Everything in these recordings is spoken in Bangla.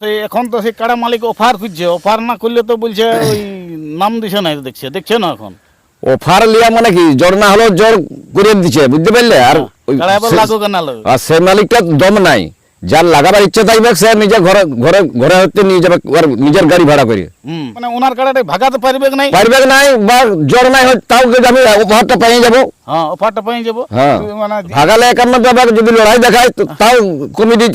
সেই এখন তো সেই কাড়া মালিক অফার খুঁজছে। অফার না করলে তো বলছে ওই নাম দিছে না দেখছে দেখছে না এখন। অফার লিয়া মানে কি? জ্বর না হলেও জ্বর করে দিচ্ছে বুঝতে পারলে? আর সে- আর সে মালিকটা দম নাই। যার লাগাবার ইচ্ছা থাকবে সে নিজে ঘরে ঘরে ঘরে হতে নিয়ে যাবে নিজের গাড়ি ভাড়া করে। মানে ওনার কাড়াটা ভাগাতে পারবে নাই? পারবে নাই বা জ্বর নাই হয় তাও আমি উপহারটা পাইয়ে যাব। হ্যাঁ অফারটা পেয়ে যাব। হ্যাঁ। মানে ভাগালে একান্ন যদি লড়াই দেখায় তাও কমিটি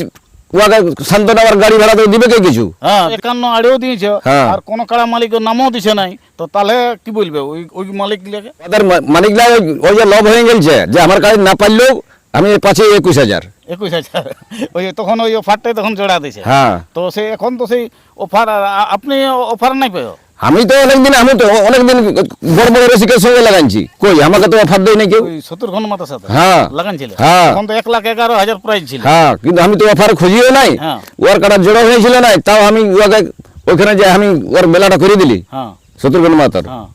ওয়াকে সান্ত্বনা আবার গাড়ি ভাড়া তো দিবে কে কিছু? হ্যাঁ। একান্ন আড়েও দিয়েছে। হ্যাঁ। আর কোন কাড়া মালিকের নামও দিছে নাই। তো তাহলে কি বলবে? ওই ওই মালিক গুলাকে তাদের মা- মালিকরা ওই- যে লভ হয়ে গেছে যে আমার গাড়ি না পারলেও আমি পাচ্ছি একুশ হাজার। একুশ হাজার। ওই তখন ওই অফারটাই তখন জোড়া দিছে। হ্যাঁ। তো সে এখন তো সেই অফার আপনি অফার নাই পেও আমি তো অনেকদিন আমি তো অনেকদিন বড় বড় রসিকের সঙ্গে লাগাইছি। কই আমাকে তো অফার দেয় না কেউ? সত্তর ঘন মাতার সাথে হ্যাঁ। লাগানছিল হ্যাঁ। তখন তো এক লাখ এগারো হাজার প্রাইস ছিল। হ্যাঁ কিন্তু আমি তো অফার খুঁজিও নাই। হ্যাঁ। ওর কাটা জোড়া হয়েছিল নাই তাও আমি ওকে ওখানে যে আমি ওর মেলাটা করে দিলি। হ্যাঁ। শত্রুঘ্ন মাতার হ্যাঁ।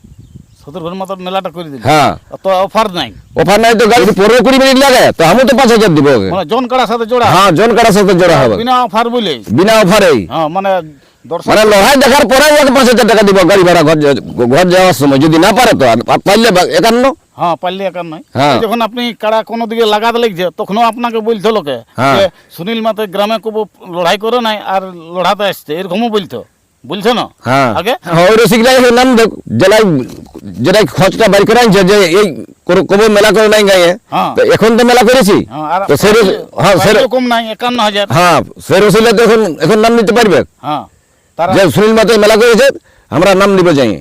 সত্তর ঘন মাতার মেলাটা করে দিল। হ্যাঁ। তো অফার নাই। অফার নাই তো গাড়ি পনেরো কুড়ি মিনিট লাগে তো আমি তো পাঁচ হাজার দিব ওকে। মানে জন কাড়ার সাথে জোড়া। হ্যাঁ জন কাটার সাথে জোড়া হবে। বিনা অফার বলে বিনা অফারেই। হ্যাঁ মানে মানে লড়াই দেখার পরে ওকে পাঁচ হাজার টাকা দিব গাড়ি ভাড়া ঘর ঘর যাওয়ার সময়। যদি না পারে তো পারলে একান্ন? হ্যাঁ পারলে একার নয় হ্যাঁ। যখন আপনি কাড়া কোনো দিকে লাগাতে লাগছে তখনও আপনাকে বলতো লোকে হ্যাঁ। সুনীল মাতে গ্রামে কবু লড়াই করে নাই আর লড়াতে আসছে। এরকমও বলতো না? হ্যাঁ। আগে? ওই রসিকরা নাম দেখ জেলায় যেটা খরচটা বাড়ি করে আনছে যে এই কবে মেলা করে নাই গায়ে? হ্যাঁ। তো এখন তো মেলা করেছি। হ্যাঁ, আর তো সে হ্যাঁ সে কম নাই একান্ন হাজার। হ্যাঁ সে তো এখন এখন নাম নিতে পারবে? হ্যাঁ। যে সুনীল মাতে মেলা করেছে আমরা নাম নিবে যাই।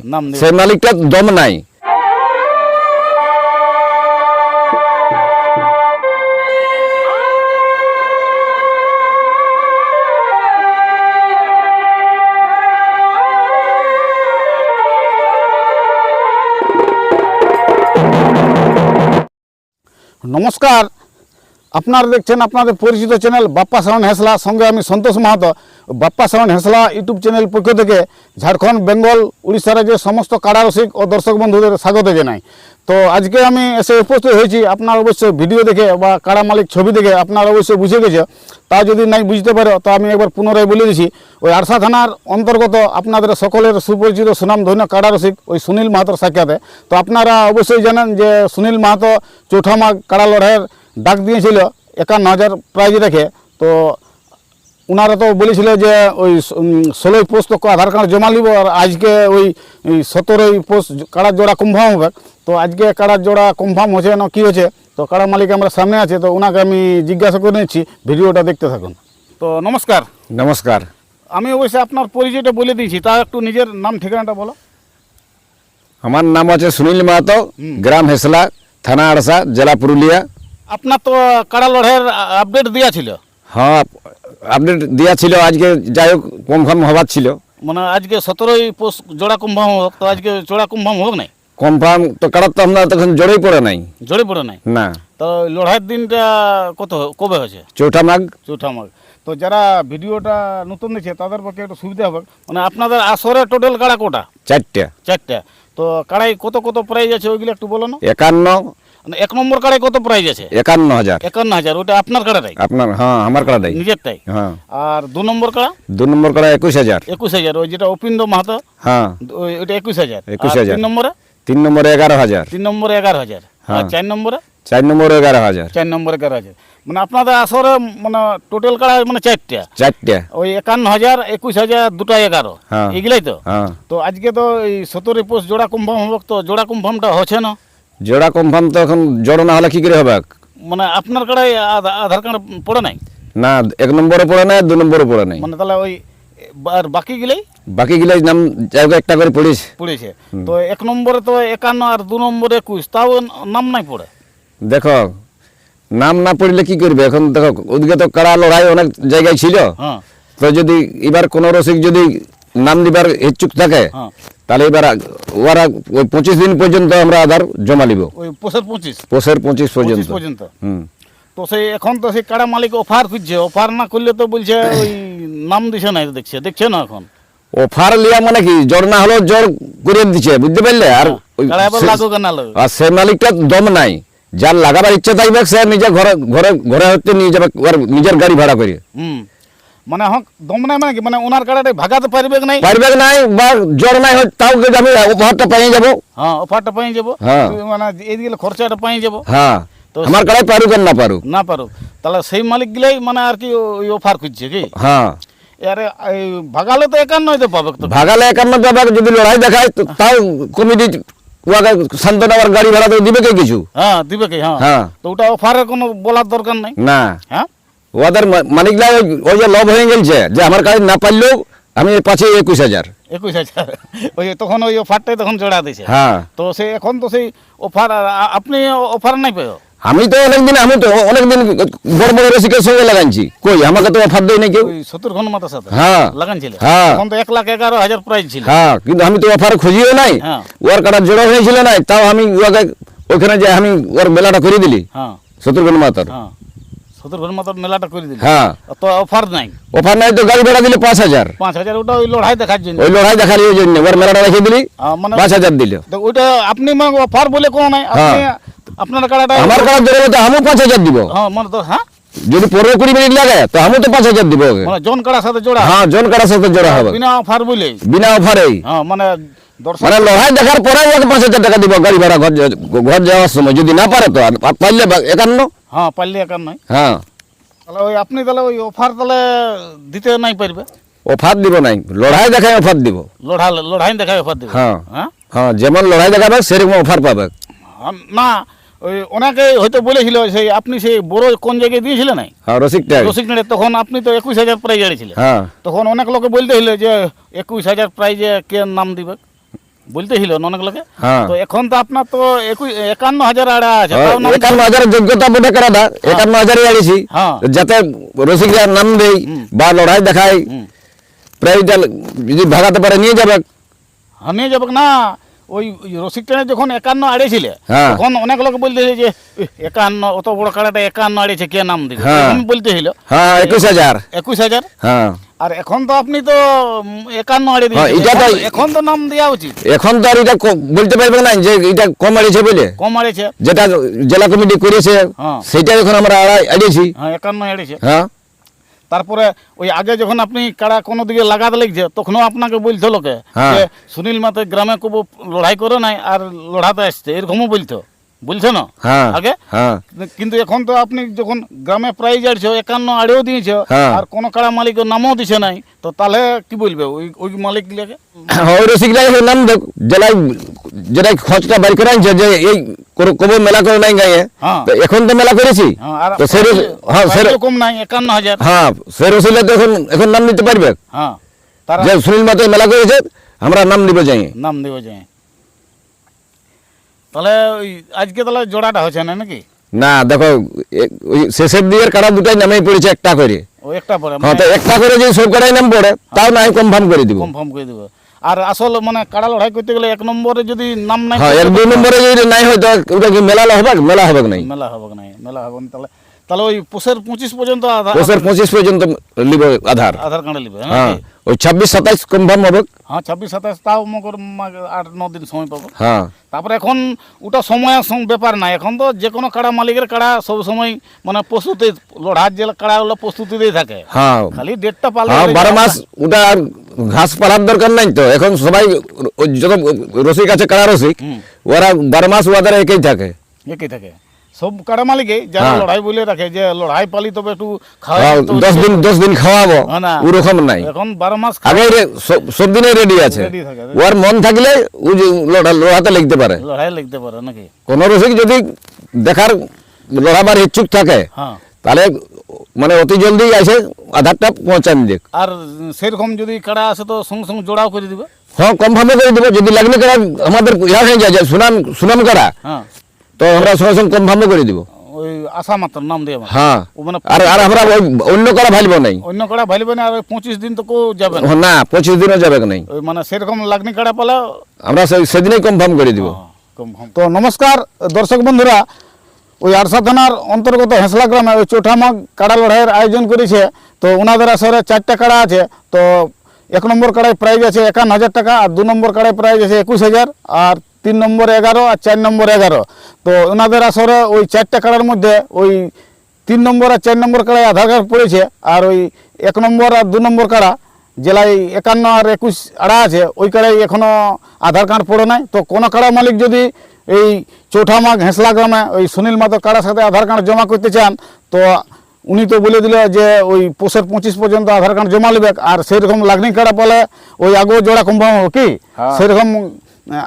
সেই মালিকটা দম নাই নমস্কার আপনারা দেখছেন আপনাদের পরিচিত চ্যানেল বাপ্পা সাউন্ড হেসলা। সঙ্গে আমি Santosh Mahato. Bappa sound Hesla YouTube channel পক্ষ থেকে ঝাড়খণ্ড, বেঙ্গল, উড়িষ্যা রাজ্যের সমস্ত কাড়া রসিক ও দর্শক বন্ধুদের স্বাগত জানাই। তো আজকে আমি এসে উপস্থিত হয়েছি। আপনার অবশ্যই ভিডিও দেখে বা কারা মালিক ছবি দেখে আপনার অবশ্যই বুঝে গেছে। তা যদি নাই বুঝতে পারো, তো আমি একবার পুনরায় বলে দিছি, ওই আরসা থানার অন্তর্গত আপনাদের সকলের সুপরিচিত সুনাম ধন্য কাড়া রসিক, ওই সুনীল মাহাতোর সাক্ষাতে। তো আপনারা অবশ্যই জানেন যে সুনীল মাহাতো চৌঠা মাঘ কাড়া লড়াইয়ের ডাক দিয়েছিল, একান্ন হাজার প্রাইজ রেখে তো ওনারা তো বলেছিল যে ওই ষোলোই পোস্ট তো আধার কার্ড জমা নিব আর আজকে ওই সতেরোই পোস্ট কাড়ার জোড়া কনফার্ম হবে। তো আজকে কাড়ার জোড়া কনফার্ম হচ্ছে না কী হচ্ছে তো কাড়া মালিক আমরা সামনে আছে তো ওনাকে আমি জিজ্ঞাসা করে নিচ্ছি। ভিডিওটা দেখতে থাকুন। তো নমস্কার। নমস্কার। আমি অবশ্যই আপনার পরিচয়টা বলে দিয়েছি তা একটু নিজের নাম ঠিকানাটা বলো। আমার নাম আছে সুনীল মাহাতো গ্রাম হেসলা থানা আড়সা জেলা পুরুলিয়া। আপনার তো কাড়া লড়াইয়ের আপডেট দেওয়া ছিল? হ্যাঁ আপডেট দেওয়া ছিল আজকে যাই হোক কনফার্ম হবার ছিল। মানে আজকে সতেরোই পোস্ট জোড়া কনফার্ম হোক তো আজকে জোড়া কনফার্ম হোক নাই? কনফার্ম তো কাটার তো আমরা তখন জড়েই পড়ে নাই। জোরে পড়ে নাই? না। তো লড়াইয়ের দিনটা কত কবে হয়েছে? চৌঠা মাঘ। চৌঠা মাঘ। তো যারা ভিডিওটা নতুন দিচ্ছে তাদের পক্ষে একটু সুবিধা হবে। মানে আপনাদের আসরে টোটাল কাড়া কোটা? চারটে। চারটা। তো কাড়াই কত কত প্রাইজ আছে ওইগুলো একটু বলো না। একান্ন এক নম্বর কাড়াই কত প্রাইজ আছে? একান্ন হাজার। একান্ন হাজার ওটা আপনার কাড়াটাই আপনার হ্যাঁ আমার কাড়া দেয়। নিজেরটাই হ্যাঁ। আর দু নম্বর কাড়া? দু নম্বর কাড়া একুশ হাজার। একুশ হাজার ওই যেটা অপিন্দ মাহাতো? হ্যাঁ। ওইটা একুশ হাজার। 21,000 আর তিন নম্বরে? তিন নম্বরে এগারো হাজার। তিন নম্বরে এগারো হাজার। আর হ্যাঁ। চার নম্বরে? চার নম্বরে এগারো হাজার। চার নম্বরে এগারো হাজার। মানে আপনাদের আসরে মানে টোটাল কাড়া মানে চারটা। চারটে। ওই একান্ন হাজার একুশ হাজার দুটা এগারো। হ্যাঁ। এগুলাই তো? হ্যাঁ। তো আজকে তো এই সতেরোই পোস্ট জোড়া কনফার্ম হবে তো জোড়া কনফার্মটা হচ্ছে না। জোড়া কনফার্ম তো এখন জড়ো না হলে কি করে হবে? মানে আপনার কাড়াই আধার কার্ড পড়ে নাই? না এক নম্বরে পড়ে নাই দু নম্বরে পড়ে নাই। মানে তাহলে ওই আর বাকি গিলাই? বাকি গুলো নাম হোক একটা করে পড়িস পড়েছে। তো এক নম্বরে তো একান্ন আর দু নম্বরে একুশ তাও নাম নাই পড়ে? দেখো নাম না পড়লে কি করবে? এখন দেখো ওদিকে তো কাড়া লড়াই অনেক জায়গায় ছিল। হ্যাঁ। তো যদি এবার কোন রসিক যদি নাম দিবার ইচ্ছুক থাকে হ্যাঁ। তাহলে এবার ওরা ওই পঁচিশ দিন পর্যন্ত আমরা আধার জমা নিব। ওই পোষের পঁচিশ? পোষের পঁচিশ পর্যন্ত। পর্যন্ত? হুম। তো সেই এখন তো সেই কাড়া মালিক অফার খুঁজছে। অফার না করলে তো বলছে ওই নাম দিছে না দেখছে। দেখছে না এখন? অফার লিয়া মানে কি? জ্বর না হলেও জ্বর করে দিচ্ছে বুঝতে পারলে? আর আর সে মালিকটা দম নাই। যার লাগাবার ইচ্ছা থাকবে সে নিজে ঘরে ঘরে ঘরে হতে নিয়ে যাবে নিজের গাড়ি ভাড়া করে। হুম। মানে হক দম নাই মানে কি? মানে ওনার কাড়াটা ভাগাতে পারবে কি নাই? পারবে নাই বা জ্বর নাই হয় তাও কিন্তু আমি উপহারটা পাই যাব। হ্যাঁ অফারটা পাই যাব। হ্যাঁ। মানে এইদিকে খরচাটা পাই যাব। হ্যাঁ। তো- আমার কাড়াই পারুক না পারুক। না পারো তাহলে সেই মালিক গুলাই মানে আর কি ওই অফার খুঁজছে কি? হ্যাঁ। আরে ভাগালে তো একান্নই তো পাবে তো। ভাগালে একান্ন পাবে যদি লড়াই দেখায় তাও কমিটি সান্ত্বনা আবার গাড়ি ভাড়া দিবে কে কিছু? হ্যাঁ দিবে কি হ্যাঁ। হ্যাঁ। তো ওটা অফারের কোনো বলার দরকার নাই? না। হ্যাঁ? ওদের মালিকরা ওই- যে লভ হয়ে গেছে যে আমার কাছে না পারলেও আমি পাচ্ছি একুশ হাজার। একুশ হাজার। ওই তখন ওই অফারটাই তখন জোড়া হ্যাঁ। তো এখন তো সেই অফার আপনি অফার নাই আমি তো অনেকদিন আমি তো অনেকদিন বড় বড় রসিকের সঙ্গে লাগাইছি। কই আমাকে তো অফার দেয় না কেউ মাতার সাথে? হ্যাঁ। হ্যাঁ। তখন তো এক লাখ এগারো হাজার প্রাইস ছিল। হ্যাঁ কিন্তু আমি তো অফার খুঁজিও নাই। হ্যাঁ। ওর কাটা জোড়া হয়েছিল নাই তাও আমি ওকে ওখানে যে আমি ওর মেলাটা করে দিলি। হ্যাঁ। শত্রুঘ্ন মাতার হ্যাঁ। মেলাটা করে দিল। হ্যাঁ। তো অফার নাই। অফার নাই তো গাড়ি ভাড়া দিলে পাঁচ হাজার। পাঁচ হাজার ওটা ওই লড়াই দেখার জন্য। ওই লড়াই দেখার জন্য। ওর মেলাটা রেখে দিলি মানে পাঁচ হাজার দিল। তো ওইটা আপনি মানে অফার বলে কোনো নাই। আপনি আপনার কাড়াটা আমার কাটা জোড়া তো আমি পাঁচ হাজার দিব। হ্যাঁ মানে তো হ্যাঁ? যদি পনেরো কুড়ি মিনিট লাগে তো আমি তো পাঁচ হাজার দিব মানে জন কাড়ার সাথে জোড়া। হ্যাঁ জন কাটার সাথে জোড়া হবে। বিনা অফার বলে। বিনা অফারেই। হ্যাঁ মানে মানে লড়াই দেখার পরে ওকে পাঁচ হাজার টাকা দিব গাড়ি ভাড়া ঘর ঘর যাওয়ার সময়। যদি না পারে তো পারলে একান্ন? হ্যাঁ পারলে একার নয় হ্যাঁ। তাহলে ওই আপনি তাহলে ওই অফার তাহলে দিতে নাই পারবে? অফার দিব নাই। লড়াই দেখায় অফার দিব। লড়া লড়াই দেখায় অফার দিবে। হ্যাঁ। হ্যাঁ? হ্যাঁ যেমন লড়াই দেখাবে সেরকম অফার পাবে। আর না ওই ওনাকে হয়তো বলেছিল সেই আপনি সেই বড় কোন জায়গায় দিয়েছিলেন নাই? হ্যাঁ রসিক রসিকনাথে তখন আপনি তো একুশ হাজার প্রাইজ আড়িয়েছিলেন হ্যাঁ। তখন অনেক লোকে বলতে হইল যে একুশ হাজার প্রাইজে কে নাম দিবে? বলতে হইল অনেক লোকে। হ্যাঁ। তো এখন তো আপনার তো একান্ন হাজার আড়া আছে একান্ন হাজারের যোগ্যতা বটে করাটা একান্ন হাজারই আড়িছি হ্যাঁ। যাতে রসিকরা নাম দেই বা লড়াই দেখায় হুম। যদি ভাগাতে পারে নিয়ে যাবে। আমি যাব। না ওই রসিক ট্রেনে যখন একান্ন আড়েছিল হ্যাঁ। তখন অনেক লোক বলতে যে একান্ন অত বড় কাড়াটা একান্ন আড়েছে কে নাম দিবে? হ্যাঁ। বলতে হইল হ্যাঁ একুশ হাজার। একুশ হাজার? হ্যাঁ। আর এখন তো আপনি তো একান্ন আড়ে হ্যাঁ, এটা তো- এখন- তো নাম দেওয়া উচিত। এখন তো আর এটা বলতে পারবে না যে এটা কম বলে। কম আড়েছে যেটা জেলা কমিটি করেছে হ্যাঁ। সেটা এখন আমরা আড়িয়েছি। হ্যাঁ একান্ন আড়েছে হ্যাঁ। তারপরে ওই আগে যখন আপনি কাড়া কোনো দিকে লাগাতে লেগছে তখনও আপনাকে বলতো লোকে হ্যাঁ। যে সুনীল মাতে গ্রামে কবু লড়াই করে নাই আর লড়াতে আসছে এরকমও বলতো বলছে না? হ্যাঁ আগে? হ্যাঁ। কিন্তু এখন তো আপনি যখন গ্রামে প্রাইজ আড়ছো একান্ন আড়েও দিয়েছ হ্যাঁ। আর কোনো কাড়া মালিকের নামও দিছে নাই তো তাহলে কি বলবে ওই ওই মালিক গুলাকে ওই রসিকরা এখন নাম জেলায় যেটা খরচটা বাড়ি করে আনছে যে এই কবে মেলা করে নাই গায়ে হ্যাঁ। তো এখন তো মেলা করেছি। হ্যাঁ, তো সে হ্যাঁ সে নাই একান্ন হাজার। হ্যাঁ সে রসিলে তো এখন এখন নাম দিতে পারবে। হ্যাঁ তারা যে সুনীল মাতে মেলা করেছে আমরা নাম দিব যাই। নাম দেবে যায় তাহলে ওই আজকে তাহলে জোড়াটা হচ্ছে না নাকি? না দেখো ওই শেষের দিকের কাটা দুটাই নামেই পড়েছে একটা করে। ও একটা পরে হ্যাঁ তো একটা করে যদি সব কাটাই নাম পড়ে তাও না কনফার্ম করে দিব। কনফার্ম করে দিব। আর আসল মানে কাড়া লড়াই করতে গেলে এক নম্বরে যদি নাম নাই হ্যাঁ এক দুই নম্বরে যদি নাই হয় তো ওটা কি মেলা হবে মেলা হবে নাই। মেলা হবে নাই মেলা হবে না তাহলে তাহলে ওই পোষের পঁচিশ পর্যন্ত আধার বছর পঁচিশ পর্যন্ত লিব আধার। আধার কার্ডে নিবে হ্যাঁ ওই ছাব্বিশ সাতাইশ কনফার্ম হবে। হ্যাঁ ছাব্বিশ সাতাশ তাও মকর আট ন দিন সময় পাবো। হ্যাঁ। তারপরে এখন ওটা সময়ের সং- ব্যাপার না এখন তো যে কোনো কাড়া মালিকের কাড়া সব সময় মানে প্রস্তুতি লড়ার যে কাড়া হলো প্রস্তুতিতেই থাকে। হ্যাঁ। খালি ডেটটা পাল্লা হ্যাঁ বারো মাস ওটা আর ঘাস পালার দরকার নাই তো। এখন সবাই ওই যত রসিক আছে কারা রসিক ওরা বারো মাস ওদের একই থাকে। একই থাকে। সব কাড়া মালিকে যারা। লড়াই বলে রাখে যে লড়াই পালি তবে একটু খাওয়া দশ দিন দশ দিন খাওয়াবো ওরকম নাই। এখন বারো মাস আগে সব- দিনে রেডি আছে। ওর মন থাকলে ও যে লড়া- লড়াতে লিখতে পারে লড়াই লাগতে পারে নাকি? কোন রসিক যদি দেখার লড়াবার ইচ্ছুক থাকে তাহলে মানে অতি জলদি এসে আধারটা পৌঁছান দেখ আর সেরকম যদি কাড়া আসে তো সঙ্গে সঙ্গে জোড়াও করে দিবে। হ্যাঁ কনফার্মে করে দেবো। যদি লাগলে কারা আমাদের ইয়া হয়ে যায় সুনাম সুনাম হ্যাঁ তো আমরা সঙ্গে সঙ্গে কনফার্মে করে দিব। ওই আশা মাত্র নাম দিয়ে হ্যাঁ। মানে আর আর আমরা ওই অন্য করা ভালব নাই অন্য কাড়া ভাইলবে না আর ওই পঁচিশ দিন তো কেউ যাবে না। না পঁচিশ দিনও যাবে নাই ওই মানে সেরকম লাগনি কাড়া পালা। আমরা সেদিনই কনফার্ম করে দিব। তো নমস্কার দর্শক বন্ধুরা ওই আরসা থানার অন্তর্গত হেসলা গ্রামে ওই চৌঠামাগ কাড়া লড়াইয়ের আয়োজন করেছে। তো ওনাদের আসরে চারটা কাড়া আছে। তো এক নম্বর কাড়ায় প্রাইজ আছে একান্ন হাজার টাকা আর দু নম্বর কাড়ায় প্রাইজ আছে একুশ হাজার। আর তিন নম্বর এগারো আর চার নম্বর এগারো। তো ওনাদের আসরে ওই চারটা কাড়ার মধ্যে ওই তিন নম্বর আর চার নম্বর কাড়ায় আধার কার্ড পড়েছে আর ওই এক নম্বর আর দু নম্বর কাড়া জেলায় একান্ন আর একুশ আড়া আছে ওই কাড়ায় এখনও আধার কার্ড পড়ে নাই। তো কোনো কাড়া মালিক যদি এই চৌঠা মাঘ হেঁসলা গ্রামে ওই সুনীল মাতো কাড়ার সাথে আধার কার্ড জমা করতে চান তো উনি তো বলে দিল যে ওই পোষের পঁচিশ পর্যন্ত আধার কার্ড জমা নেবে আর সেরকম লাগনি কাড়া পালে ওই আগেও জোড়া কুম্ভাম হবে কি? হ্যাঁ। সেরকম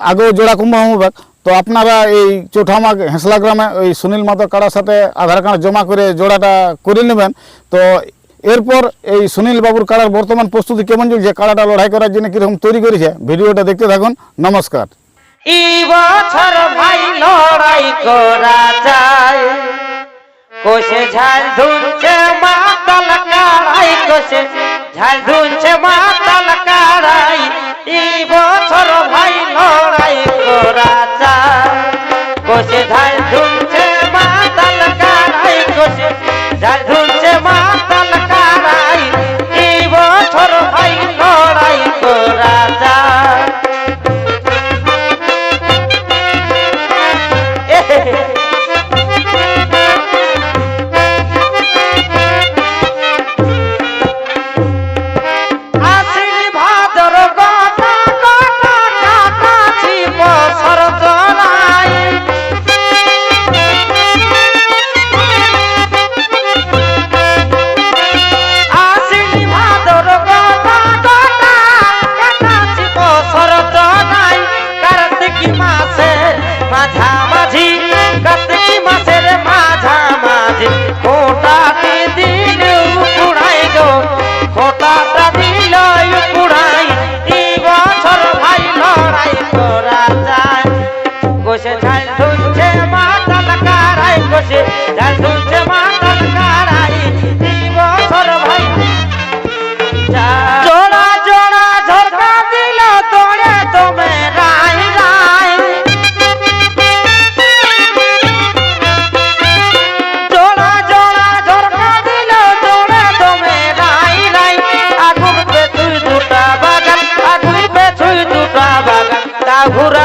আগেও জোড়া কুম্ভাম হবে তো আপনারা এই চৌঠামাগ হেঁসলা গ্রামে ওই সুনীল মাতো কাড়ার সাথে আধার কার্ড জমা করে জোড়াটা করে নেবেন। তো এরপর এই সুনীল বাবুর কাড়ার বর্তমান প্রস্তুতি কেমন চলছে কাড়াটা লড়াই করার জন্য কীরকম তৈরি করেছে, ভিডিওটা দেখতে থাকুন। নমস্কার। বছর ভাই লড়াই করা যায়। কোষে ঝাল ধুনছে মাতাল কোষে ঝাল ধুনছে মাতাল এই কোষে ঝাল ধুনছে মাতাল কাড়াই কোষে ঝাল গোসে ঝাল ধুনছে মাতাল কারাই গোসে ঝাল ধুনছে মাতাল কারাই বছর ভাই? ঘুরাতে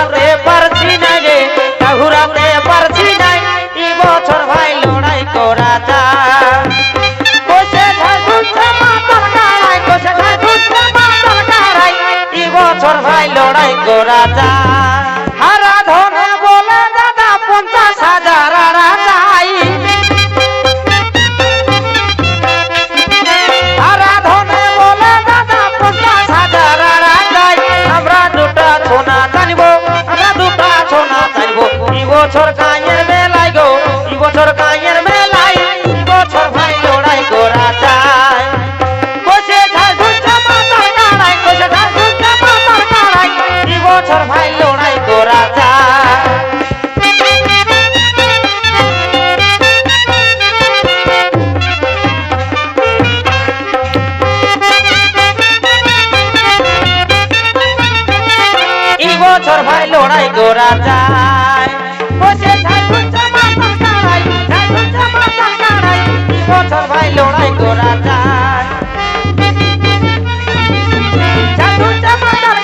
এই